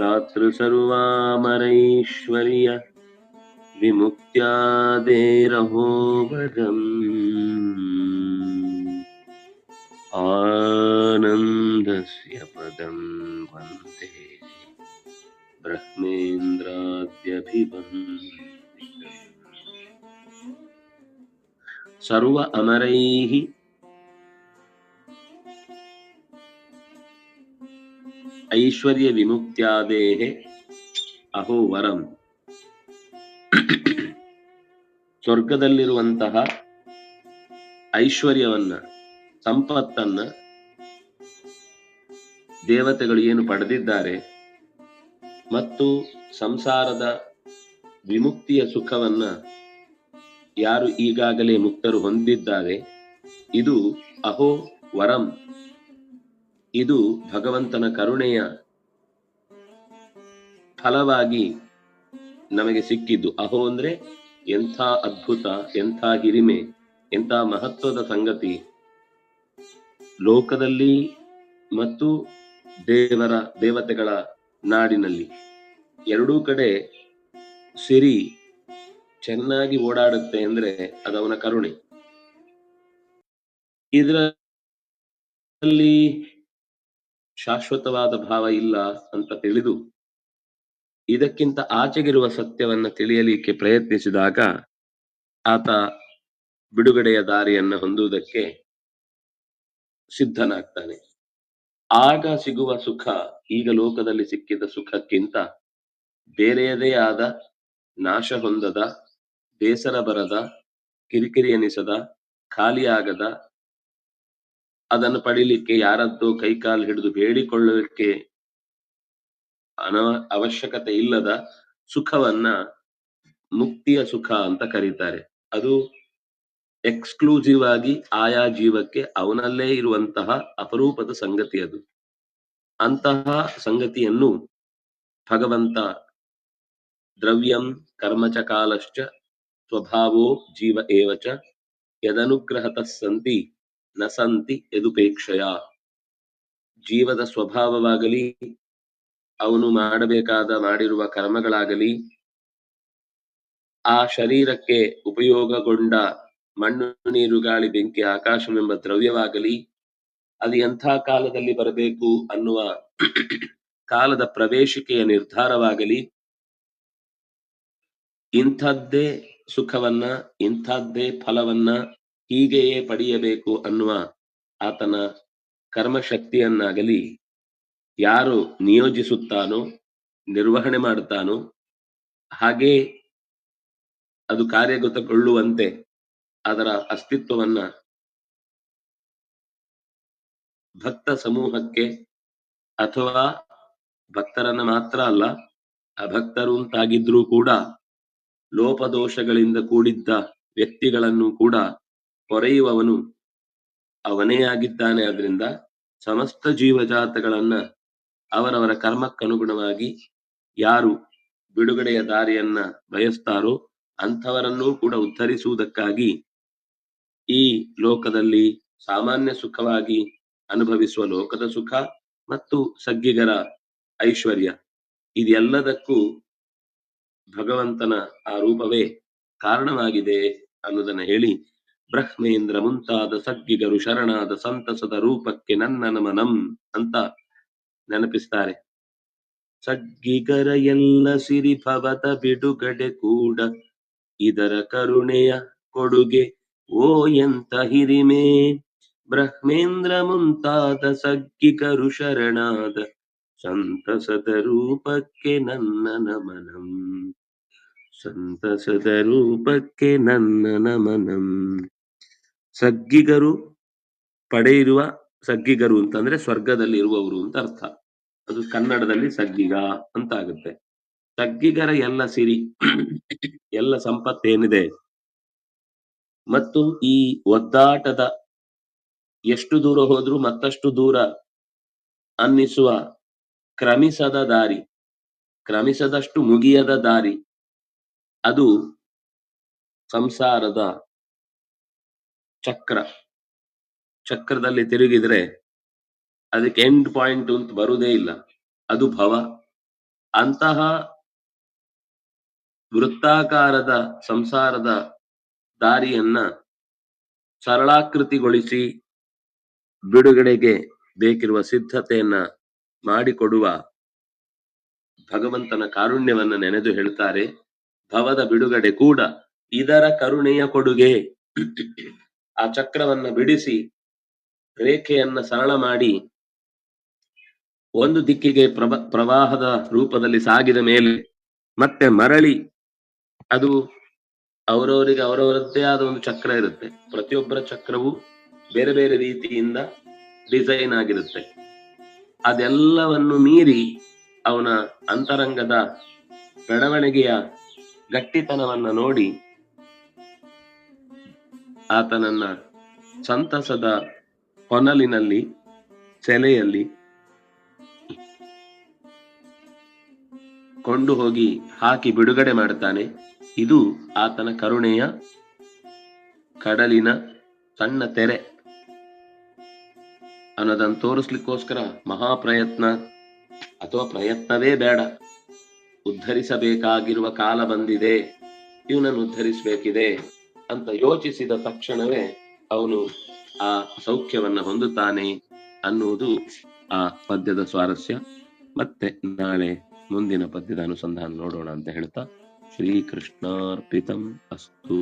दातृ सर्वामरैश्वर्य विमुक्त्यादेरहो वरम्। आनन्दस्य पदं वंदे। ब्रह्मेन्द्राद्यभिवन्दितम्। सर्व अमरैः ಐಶ್ವರ್ಯ ವಿಮುಕ್ತ್ಯಾದೇಹೆ ಅಹೋ ವರಂ. ಸ್ವರ್ಗದಲ್ಲಿರುವಂತಹ ಐಶ್ವರ್ಯವನ್ನ, ಸಂಪತ್ತನ್ನ ದೇವತೆಗಳು ಏನು ಪಡೆದಿದ್ದಾರೆ ಮತ್ತು ಸಂಸಾರದ ವಿಮುಕ್ತಿಯ ಸುಖವನ್ನ ಯಾರು ಈಗಾಗಲೇ ಮುಕ್ತರು ಹೊಂದಿದ್ದಾರೆ, ಇದು ಅಹೋ ವರಂ. ಇದು ಭಗವಂತನ ಕರುಣೆಯ ಫಲವಾಗಿ ನಮಗೆ ಸಿಕ್ಕಿದ್ದು. ಅಹೋ ಅಂದ್ರೆ ಎಂಥ ಅದ್ಭುತ, ಎಂಥ ಹಿರಿಮೆ, ಎಂಥ ಮಹತ್ವದ ಸಂಗತಿ. ಲೋಕದಲ್ಲಿ ಮತ್ತು ದೇವರ, ದೇವತೆಗಳ ನಾಡಿನಲ್ಲಿ ಎರಡೂ ಕಡೆ ಸಿರಿ ಚೆನ್ನಾಗಿ ಓಡಾಡುತ್ತೆ ಅಂದ್ರೆ ಅದವನ ಕರುಣೆ. ಇದರಲ್ಲಿ ಶಾಶ್ವತವಾದ ಭಾವ ಇಲ್ಲ ಅಂತ ತಿಳಿದು ಇದಕ್ಕಿಂತ ಆಚೆಗಿರುವ ಸತ್ಯವನ್ನ ತಿಳಿಯಲಿಕ್ಕೆ ಪ್ರಯತ್ನಿಸಿದಾಗ ಆತ ಬಿಡುಗಡೆಯ ದಾರಿಯನ್ನ ಹೊಂದುವುದಕ್ಕೆ ಸಿದ್ಧನಾಗ್ತಾನೆ. ಆಗ ಸಿಗುವ ಸುಖ, ಈಗ ಲೋಕದಲ್ಲಿ ಸಿಕ್ಕಿದ ಸುಖಕ್ಕಿಂತ ಬೇರೆಯದೇ ಆದ ನಾಶ ಹೊಂದದ, ಬೇಸರ ಬರದ, ಕಿರಿಕಿರಿ ಎನಿಸದ, ಖಾಲಿಯಾಗದ ಅದನ್ನು ಪಡಿಲಿಕ್ಕೆ ಯಾರದ್ದೋ ಕೈಕಾಲು ಹಿಡಿದು ಬೇಡಿಕೊಳ್ಳಲಿಕ್ಕೆ ಅನ ಅವಶ್ಯಕತೆ ಇಲ್ಲದ ಸುಖವನ್ನ ಮುಕ್ತಿಯ ಸುಖ ಅಂತ ಕರೀತಾರೆ. ಅದು ಎಕ್ಸ್ಕ್ಲೂಸಿವ್ ಆಗಿ ಆಯಾ ಜೀವಕ್ಕೆ ಅವನಲ್ಲೇ ಇರುವಂತಹ ಅಪರೂಪದ ಸಂಗತಿ ಅದು. ಅಂತಹ ಸಂಗತಿಯನ್ನು ಭಗವಂತ ದ್ರವ್ಯಂ ಕರ್ಮಚ ಕಾಲಶ್ಚ ಸ್ವಭಾವೋ ಜೀವ ಏವಚ ಯದನುಗ್ರಹತಃ ಸಂತಿ ನ ಸಂತಿ ಜೀವದ ಸ್ವಭಾವವಾಗಲಿ, ಅವನು ಮಾಡಬೇಕಾದ ಮಾಡಿರುವ ಕರ್ಮಗಳಾಗಲಿ, ಆ ಶರೀರಕ್ಕೆ ಉಪಯೋಗಗೊಂಡ ಮಣ್ಣು, ನೀರು, ಗಾಳಿ, ಬೆಂಕಿ, ಆಕಾಶವೆಂಬ ದ್ರವ್ಯವಾಗಲಿ, ಅದು ಎಂಥ ಕಾಲದಲ್ಲಿ ಬರಬೇಕು ಅನ್ನುವ ಕಾಲದ ಪ್ರವೇಶಿಕೆಯ ನಿರ್ಧಾರವಾಗಲಿ, ಇಂಥದ್ದೇ ಸುಖವನ್ನ, ಇಂಥದ್ದೇ ಫಲವನ್ನ ಹೀಗೆಯೇ ಪಡೆಯಬೇಕು ಅನ್ನುವ ಆತನ ಕರ್ಮಶಕ್ತಿಯನ್ನಾಗಲಿ ಯಾರು ನಿಯೋಜಿಸುತ್ತಾನೋ, ನಿರ್ವಹಣೆ ಮಾಡುತ್ತಾನೋ, ಹಾಗೆ ಅದು ಕಾರ್ಯಗತಗೊಳ್ಳುವಂತೆ ಅದರ ಅಸ್ತಿತ್ವವನ್ನ ಭಕ್ತ ಸಮೂಹಕ್ಕೆ ಅಥವಾ ಭಕ್ತರನ್ನ ಮಾತ್ರ ಅಲ್ಲ, ಅಭಕ್ತರು ಅಂತಾಗಿದ್ರೂ ಕೂಡ, ಲೋಪದೋಷಗಳಿಂದ ಕೂಡಿದ್ದ ವ್ಯಕ್ತಿಗಳನ್ನು ಕೂಡ ಹೊರೆಯುವವನು ಅವನೇ ಆಗಿದ್ದಾನೆ ಆದ್ರಿಂದ ಸಮಸ್ತ ಜೀವಜಾತಗಳನ್ನ ಅವರವರ ಕರ್ಮಕ್ಕನುಗುಣವಾಗಿ ಯಾರು ಬಿಡುಗಡೆಯ ದಾರಿಯನ್ನ ಬಯಸ್ತಾರೋ ಅಂಥವರನ್ನೂ ಕೂಡ ಉದ್ಧರಿಸುವುದಕ್ಕಾಗಿ ಈ ಲೋಕದಲ್ಲಿ ಸಾಮಾನ್ಯ ಸುಖವಾಗಿ ಅನುಭವಿಸುವ ಲೋಕದ ಸುಖ ಮತ್ತು ಸಗ್ಗಿಗರ ಐಶ್ವರ್ಯ. ಇದೆಲ್ಲದಕ್ಕೂ ಭಗವಂತನ ಆ ರೂಪವೇ ಕಾರಣವಾಗಿದೆ ಅನ್ನೋದನ್ನ ಹೇಳಿ ಬ್ರಹ್ಮೇಂದ್ರ ಮುಂತಾದ ಸಗ್ಗಿಗರು ಶರಣಾದ ಸಂತಸದ ರೂಪಕ್ಕೆ ನನ್ನ ನಮನಂ ಅಂತ ನೆನಪಿಸ್ತಾರೆ. ಸದ್ಗಿಗರ ಎಲ್ಲ ಸಿರಿ ಭವತ ಬಿಡುಗಡೆ ಕೂಡ ಇದರ ಕರುಣೆಯ ಕೊಡುಗೆ ಓ ಎಂತ ಹಿರಿಮೆ. ಬ್ರಹ್ಮೇಂದ್ರ ಮುಂತಾದ ಸಗ್ಗಿಗರು ಶರಣಾದ ಸಂತಸದ ರೂಪಕ್ಕೆ ನನ್ನ ನಮನಂ. ಸಂತಸದ ರೂಪಕ್ಕೆ ನನ್ನ ನಮನಂ. ಸಗ್ಗಿಗರು ಪಡೆಯಿರುವ ಸಗ್ಗಿಗರು ಅಂತಂದ್ರೆ ಸ್ವರ್ಗದಲ್ಲಿ ಇರುವವರು ಅಂತ ಅರ್ಥ. ಅದು ಕನ್ನಡದಲ್ಲಿ ಸಗ್ಗಿಗ ಅಂತ ಆಗುತ್ತೆ ಸಗ್ಗಿಗರ ಎಲ್ಲ ಸಿರಿ, ಎಲ್ಲ ಸಂಪತ್ತೇನಿದೆ? ಮತ್ತು ಈ ಒದ್ದಾಟದ ಎಷ್ಟು ದೂರ ಹೋದ್ರೂ ಮತ್ತಷ್ಟು ದೂರ ಅನ್ನಿಸುವ ಕ್ರಮಿಸದ ದಾರಿ, ಕ್ರಮಿಸದಷ್ಟು ಮುಗಿಯದ ದಾರಿ, ಅದು ಸಂಸಾರದ ಚಕ್ರ. ಚಕ್ರದಲ್ಲಿ ತಿರುಗಿದ್ರೆ ಅದಕ್ಕೆ ಎಂಡ್ ಪಾಯಿಂಟ್ ಅಂತ ಬರುವುದೇ ಇಲ್ಲ. ಅದು ಭವ. ಅಂತಹ ವೃತ್ತಾಕಾರದ ಸಂಸಾರದ ದಾರಿಯನ್ನ ಸರಳಾಕೃತಿಗೊಳಿಸಿ ಬಿಡುಗಡೆಗೆ ಬೇಕಿರುವ ಸಿದ್ಧತೆಯನ್ನ ಮಾಡಿಕೊಡುವ ಭಗವಂತನ ಕಾರುಣ್ಯವನ್ನ ನೆನೆದು ಹೇಳ್ತಾರೆ. ಭವದ ಬಿಡುಗಡೆ ಕೂಡ ಇದರ ಕರುಣೆಯ ಕೊಡುಗೆ. ಆ ಚಕ್ರವನ್ನ ಬಿಡಿಸಿ ರೇಖೆಯನ್ನ ಸರಳ ಮಾಡಿ ಒಂದು ದಿಕ್ಕಿಗೆ ಪ್ರವ ಪ್ರವಾಹದ ರೂಪದಲ್ಲಿ ಸಾಗಿದ ಮೇಲೆ ಮತ್ತೆ ಮರಳಿ ಅದು ಅವರವರಿಗೆ ಅವರವರದ್ದೇ ಆದ ಒಂದು ಚಕ್ರ ಇರುತ್ತೆ. ಪ್ರತಿಯೊಬ್ಬರ ಚಕ್ರವು ಬೇರೆ ಬೇರೆ ರೀತಿಯಿಂದ ಡಿಸೈನ್ ಆಗಿರುತ್ತೆ. ಅದೆಲ್ಲವನ್ನು ಮೀರಿ ಅವನ ಅಂತರಂಗದ ಬೆಳವಣಿಗೆಯ ಗಟ್ಟಿತನವನ್ನ ನೋಡಿ ಆತನನ್ನ ಸಂತಸದ ಹೊನಲಿನಲ್ಲಿ ಸೆಲೆಯಲ್ಲಿ ಕೊಂಡು ಹೋಗಿ ಹಾಕಿ ಬಿಡುಗಡೆ ಮಾಡ್ತಾನೆ ಇದು ಆತನ ಕರುಣೆಯ ಕಡಲಿನ ಸಣ್ಣ ತೆರೆ. ಅನ್ನೋದನ್ನು ತೋರಿಸ್ಲಿಕ್ಕೋಸ್ಕರ ಮಹಾಪ್ರಯತ್ನ ಅಥವಾ ಪ್ರಯತ್ನವೇ ಬೇಡ. ಉದ್ಧರಿಸಬೇಕಾಗಿರುವ ಕಾಲ ಬಂದಿದೆ. ಇವನನ್ನು ಉದ್ಧರಿಸಬೇಕಿದೆ. ಅಂತ ಯೋಚಿಸಿದ ತಕ್ಷಣವೇ ಅವನು ಆ ಸೌಖ್ಯವನ್ನ ಹೊಂದುತ್ತಾನೆ ಅನ್ನುವುದು ಆ ಪದ್ಯದ ಸ್ವಾರಸ್ಯ. ಮತ್ತೆ ನಾಳೆ ಮುಂದಿನ ಪದ್ಯದ ಅನುಸಂಧಾನ ನೋಡೋಣ ಅಂತ ಹೇಳ್ತಾ ಶ್ರೀಕೃಷ್ಣಾರ್ಪಿತಂ ಅಸ್ತು.